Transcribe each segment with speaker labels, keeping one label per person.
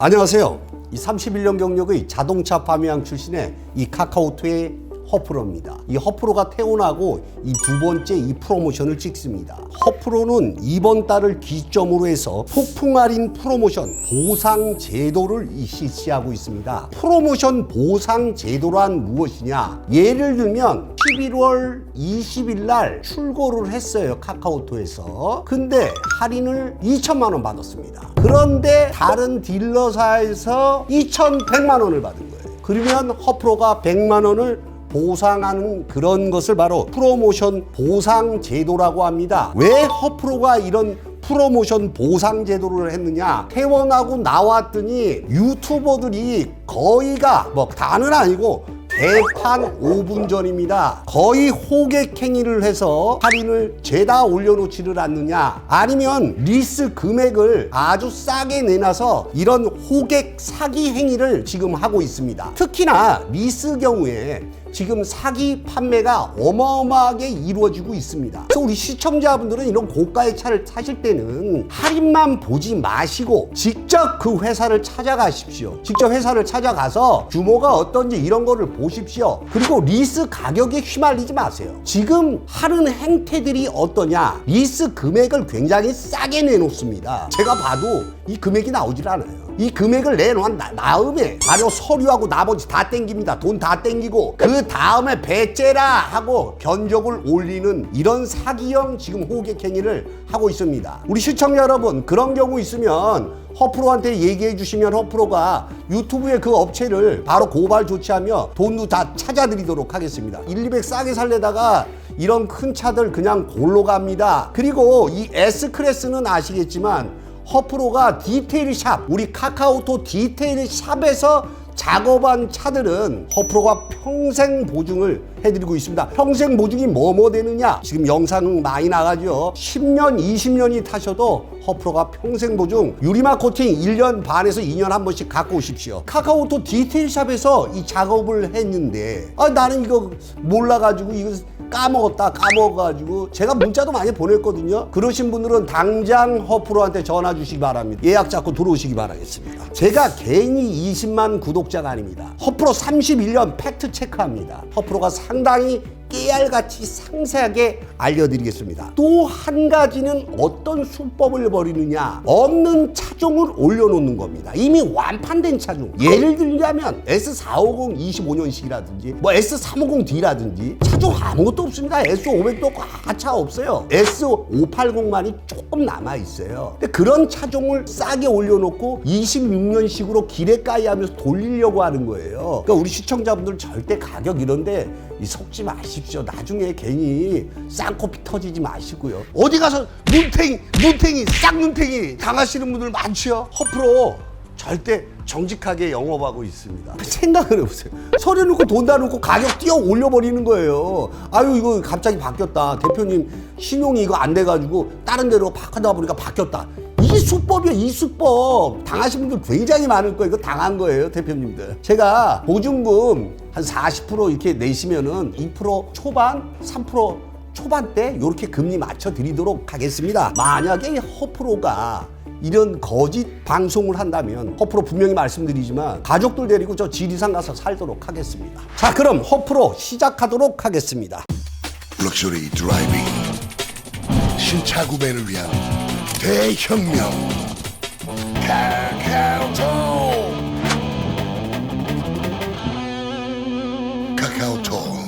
Speaker 1: 안녕하세요. 이 31년 경력의 자동차 파미양 출신의 이 카카오톡의 허프로입니다. 이 허프로가 태어나고 이 두 번째 이 프로모션을 찍습니다. 허프로는 이번 달을 기점으로 해서 폭풍 할인 프로모션 보상 제도를 이 실시하고 있습니다. 프로모션 보상 제도란 무엇이냐? 예를 들면 11월 20일 날 출고를 했어요. 카카오톡에서. 근데 할인을 2천만 원 받았습니다. 그런데 다른 딜러사에서 2,100만 원을 받은 거예요. 그러면 허프로가 100만 원을 보상하는 그런 것을 바로 프로모션 보상 제도라고 합니다. 왜 허프로가 이런 프로모션 보상 제도를 했느냐? 퇴원하고 나왔더니 유튜버들이 거의가 뭐 다는 아니고 대판 5분 전입니다. 거의 호객행위를 해서 할인을 죄다 올려놓지를 않느냐. 아니면 리스 금액을 아주 싸게 내놔서 이런 호객 사기 행위를 지금 하고 있습니다. 특히나 리스 경우에 지금 사기 판매가 어마어마하게 이루어지고 있습니다. 그래서 우리 시청자분들은 이런 고가의 차를 사실 때는 할인만 보지 마시고 직접 그 회사를 찾아가십시오. 직접 회사를 찾아가서 규모가 어떤지 이런 거를 보십시오. 그리고 리스 가격에 휘말리지 마세요. 지금 하는 행태들이 어떠냐? 리스 금액을 굉장히 싸게 내놓습니다. 제가 봐도 이 금액이 나오질 않아요. 이 금액을 내놓은 나- 다음에 바로 서류하고 나머지 다 땡깁니다. 돈 다 땡기고 그 다음에 배째라 하고 견적을 올리는 이런 사기형 지금 호객 행위를 하고 있습니다. 우리 시청자 여러분 그런 경우 있으면 허프로한테 얘기해 주시면 허프로가 유튜브에 그 업체를 바로 고발 조치하며 돈도 다 찾아드리도록 하겠습니다. 1, 200 싸게 살려다가 이런 큰 차들 그냥 골로 갑니다. 그리고 이 S클래스는 아시겠지만 허프로가 디테일 샵, 우리 카카오톡 디테일 샵에서 작업한 차들은 허프로가 평생 보증을 해드리고 있습니다. 평생 보증이 뭐뭐 되느냐? 지금 영상 많이 나가죠. 10년, 20년이 타셔도 허프로가 평생 보증 유리막 코팅 1년 반에서 2년 한 번씩 갖고 오십시오. 카카오톡 디테일 샵에서 이 작업을 했는데 아 나는 이거 몰라가지고 이거 까먹었다 까먹어가지고 제가 문자도 많이 보냈거든요. 그러신 분들은 당장 허프로한테 전화 주시기 바랍니다. 예약 잡고 들어오시기 바라겠습니다. 제가 괜히 20만 구독자가 아닙니다. 허프로 31년 팩트 체크합니다. 허프로가 상당히 깨알같이 상세하게 알려드리겠습니다. 또 한 가지는 어떤 수법을 벌이느냐 없는 차종을 올려놓는 겁니다. 이미 완판된 차종 예를 들자면 S450 25년식이라든지 뭐 S350D라든지 차종 아무것도 없습니다. S500도 없고 하차 없어요. S580만이 조금 남아 있어요. 근데 그런 차종을 싸게 올려놓고 26년식으로 기레까이 하면서 돌리려고 하는 거예요. 그러니까 우리 시청자분들 절대 가격 이런데 이 속지 마십시오. 나중에 괜히 쌍코피 터지지 마시고요. 어디 가서 눈탱이, 눈탱이, 쌍눈탱이 당하시는 분들 많죠. 허프로 절대 정직하게 영업하고 있습니다. 생각을 해보세요. 서류 넣고 돈다 넣고 가격 띄어 올려버리는 거예요. 아유, 이거 갑자기 바뀌었다. 대표님 신용이 이거 안 돼가지고 다른 데로 바꿔다 보니까 바뀌었다. 이 수법이요, 이 수법. 당하신 분들 굉장히 많을 거예요. 이거 당한 거예요, 대표님들. 제가 보증금 한 40% 이렇게 내시면은 2% 초반, 3% 초반대 이렇게 금리 맞춰 드리도록 하겠습니다. 만약에 허프로가 이런 거짓 방송을 한다면 허프로 분명히 말씀드리지만 가족들 데리고 저 지리산 가서 살도록 하겠습니다. 자, 그럼 허프로 시작하도록 하겠습니다.
Speaker 2: 럭셔리 드라이빙 신차 구매를 위한 대혁명 카카오톡 카카오톡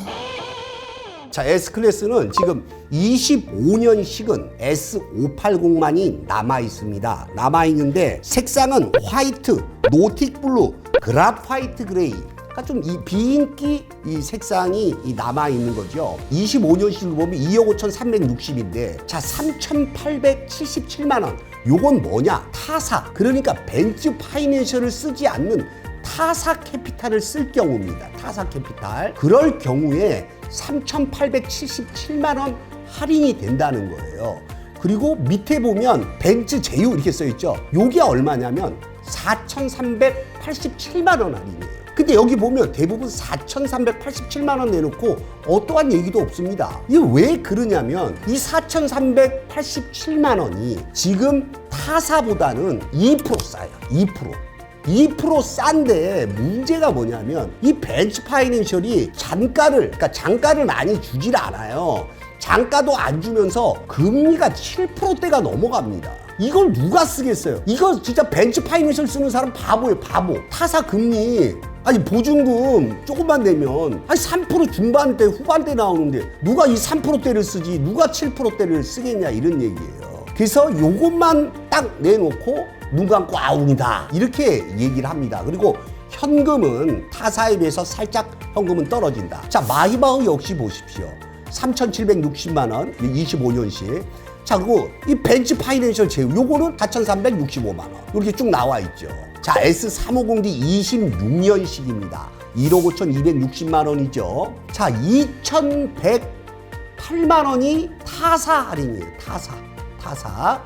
Speaker 1: 자, S클래스는 지금 25년식은 S580만이 남아 있습니다. 남아 있는데 색상은 화이트, 노틱 블루, 그라파이트 그레이. 그러니까 좀 이 비인기 이 색상이 이 남아 있는 거죠. 25년식을 보면 2억 5,360인데 자 3,877만 원. 요건 뭐냐? 타사. 그러니까 벤츠 파이낸셜을 쓰지 않는 타사 캐피탈을 쓸 경우입니다. 타사 캐피탈. 그럴 경우에 3,877만 원 할인이 된다는 거예요. 그리고 밑에 보면 벤츠 제휴 이렇게 써 있죠. 요게 얼마냐면 4,387만 원 할인이에요. 근데 여기 보면 대부분 4,387만 원 내놓고 어떠한 얘기도 없습니다. 이게 왜 그러냐면 이 4,387만 원이 지금 타사보다는 2% 싸요. 2%. 2% 싼데 문제가 뭐냐면 이 벤치 파이낸셜이 잔가를 그러니까 장가를 많이 주질 않아요. 장가도 안 주면서 금리가 7%대가 넘어갑니다. 이걸 누가 쓰겠어요? 이거 진짜 벤치 파이낸셜 쓰는 사람 바보예요, 바보. 타사 금리 아니 보증금 조금만 내면 아니 3% 중반대 후반대 나오는데 누가 이 3%대를 쓰지 누가 7%대를 쓰겠냐 이런 얘기예요. 그래서 요것만 딱 내놓고 눈 감고 아웅이다 이렇게 얘기를 합니다. 그리고 현금은 타사에 비해서 살짝 현금은 떨어진다. 자 마히바흐 역시 보십시오. 3,760만 원 25년식. 자 그리고 이 벤치 파이낸셜 제휴 요거는 4,365만 원 이렇게 쭉 나와 있죠. 자 S350D 26년식입니다. 1억 5,260만 원이죠. 자 2,108만 원이 타사 할인이에요. 타사 타사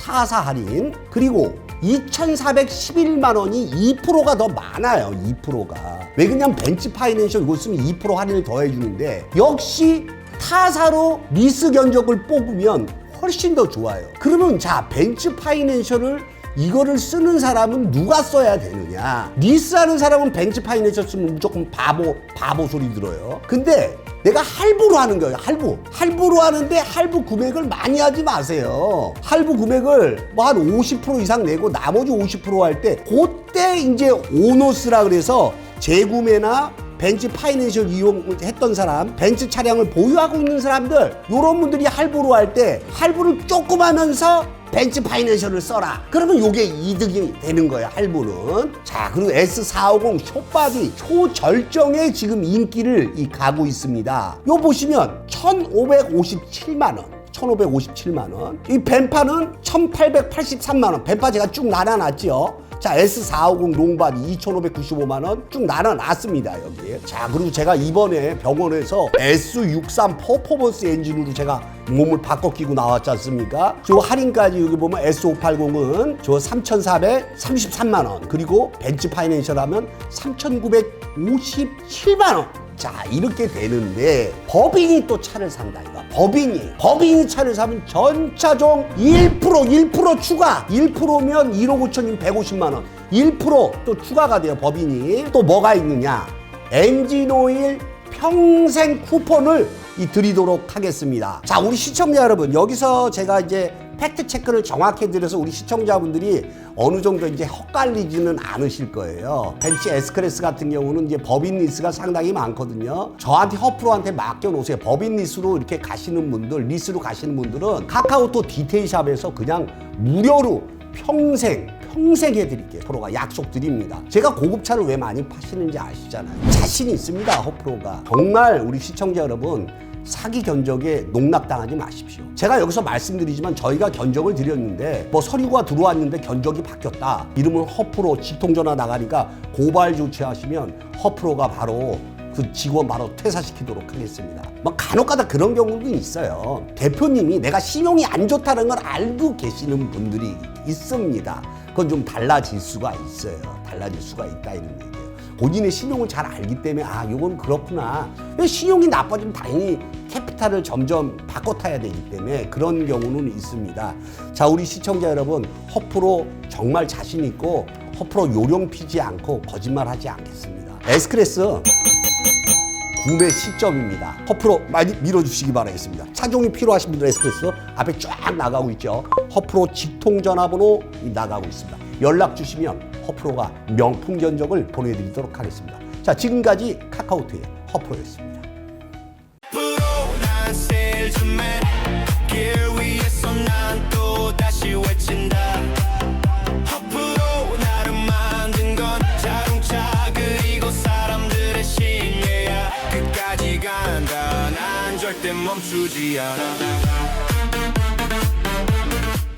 Speaker 1: 타사 할인 그리고 2,411만 원이 2%가 더 많아요. 2%가. 왜 그냥 벤치 파이낸셜 이거 쓰면 2% 할인을 더 해주는데 역시 타사로 리스 견적을 뽑으면 훨씬 더 좋아요. 그러면 자 벤치 파이낸셜을 이거를 쓰는 사람은 누가 써야 되느냐? 리스하는 사람은 벤치 파이낸셜 쓰면 무조건 바보 바보 소리 들어요. 근데 내가 할부로 하는 거예요. 할부. 할부로 하는데 할부 금액을 많이 하지 마세요. 할부 금액을 뭐 한 50% 이상 내고 나머지 50%할 때 그때 이제 오너스라 그래서 재구매나 벤츠 파이낸셜 이용했던 사람, 벤츠 차량을 보유하고 있는 사람들, 이런 분들이 할부로 할 때 할부를 조금 하면서 벤츠 파이낸셜을 써라. 그러면 요게 이득이 되는 거야, 할부는. 자, 그리고 S450 쇼박이 초절정의 지금 인기를 이 가고 있습니다. 요 보시면 1,557만 원. 1,557만 원. 이 벤파는 1,883만 원. 벤파 제가 쭉 나눠놨죠. 자, S450 롱바디 2,595만 원 쭉 나눠놨습니다, 여기. 자, 그리고 제가 이번에 병원에서 S63 퍼포먼스 엔진으로 제가 몸을 바꿔 끼고 나왔지 않습니까? 저 할인까지 여기 보면 S580은 저 3,433만 원. 그리고 벤츠 파이낸셜 하면 3,957만 원. 자 이렇게 되는데 법인이 또 차를 산다 이거 법인이 법인이 차를 사면 전차종 1% 1% 추가 1%면 1억 5천이면 150만 원 1%또 추가가 돼요 법인이 또 뭐가 있느냐 엔진오일 평생 쿠폰을 이 드리도록 하겠습니다 자 우리 시청자 여러분 여기서 제가 이제 팩트 체크를 정확히 드려서 우리 시청자분들이 어느 정도 이제 헛갈리지는 않으실 거예요. 벤츠 S클래스 같은 경우는 이제 법인 리스가 상당히 많거든요. 저한테 허프로한테 맡겨놓으세요. 법인 리스로 이렇게 가시는 분들, 리스로 가시는 분들은 카카오톡 디테일샵에서 그냥 무료로 평생 평생 해드릴게요. 프로가 약속 드립니다. 제가 고급차를 왜 많이 파시는지 아시잖아요. 자신 있습니다. 허프로가. 정말 우리 시청자 여러분 사기 견적에 농락당하지 마십시오. 제가 여기서 말씀드리지만 저희가 견적을 드렸는데 뭐 서류가 들어왔는데 견적이 바뀌었다. 이름은 허프로 직통전화 나가니까 고발 조치하시면 허프로가 바로 그 직원 바로 퇴사시키도록 하겠습니다. 뭐 간혹가다 그런 경우도 있어요. 대표님이 내가 신용이 안 좋다는 걸 알고 계시는 분들이 있습니다. 그건 좀 달라질 수가 있어요. 달라질 수가 있다 이런 얘기예요. 본인의 신용을 잘 알기 때문에 아 이건 그렇구나. 왜 신용이 나빠지면 당연히 캐피탈을 점점 바꿔 타야 되기 때문에 그런 경우는 있습니다. 자 우리 시청자 여러분 허프로 정말 자신 있고 허프로 요령 피지 않고 거짓말하지 않겠습니다. S클래스 구매 시점입니다. 허프로 많이 밀어주시기 바라겠습니다. 차종이 필요하신 분들 에스프레소 앞에 쫙 나가고 있죠. 허프로 직통 전화번호 나가고 있습니다. 연락 주시면 허프로가 명품 견적을 보내드리도록 하겠습니다. 자 지금까지 카카오톡의 허프로였습니다.
Speaker 3: 신